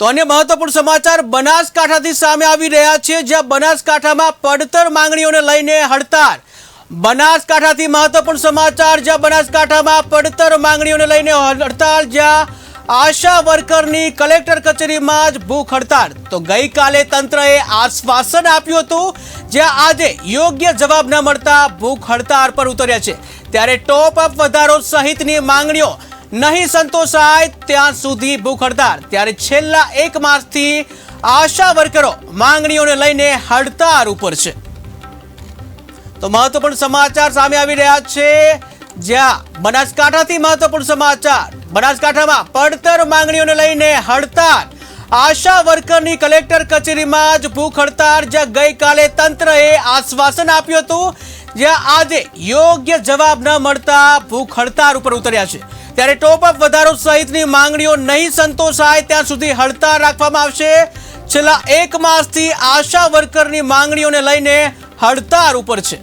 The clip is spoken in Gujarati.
તો અન્ય મહત્વપૂર્ણ સમાચાર, બનાસકાંઠાથી સામે આવી રહ્યા છે, જ્યાં બનાસકાંઠામાં પડતર માંગણીઓને લઈને હડતાળ. બનાસકાંઠાથી મહત્વપૂર્ણ સમાચાર, જ્યાં બનાસકાંઠામાં પડતર માંગણીઓને લઈને હડતાળ, જ્યાં આશા વર્કરની કલેક્ટર કચેરીમાં જ ભૂખ હડતાળ. તો ગઈકાલે તંત્રએ આશ્વાસન આપ્યું હતું, જ્યાં આજે યોગ્ય જવાબ ન મળતા ભૂખ હડતાળ પર ઉતર્યા છે. ત્યારે ટોપ અપ વધારો સહિતની માંગણીઓ નહીં સંતોષાય ત્યાં સુધી ભૂખ હડતાળ. ત્યારે છેલ્લા એક માસથી આશા વર્કરો માંગણીઓને લઈને હડતાળ ઉપર છે. તો મહત્વપૂર્ણ સમાચાર સામે આવી રહ્યા છે. જ્યાં બનાસકાંઠાથી મહત્વપૂર્ણ સમાચાર. બનાસકાંઠામાં પડતર માંગણીઓને લઈને હડતાળ. આશા વર્કરની કલેક્ટર કચેરીમાં જ ભૂખ હડતાળ. જ્યાં ગઈકાલે તંત્રએ આશ્વાસન આપ્યું હતું જ્યાં આજે યોગ્ય જવાબ ન મળતા ભૂખ હડતાળ ઉપર ઉતર્યા છે. ત્યારે ટોપ અપ વધારો સહિતની માંગણીઓ નહીં સંતોષાય ત્યાં સુધી હડતાળ રાખવામાં આવશે. છેલ્લા એક માસથી આશા વર્કરની માંગણીઓને લઈને હડતાળ ઉપર છે.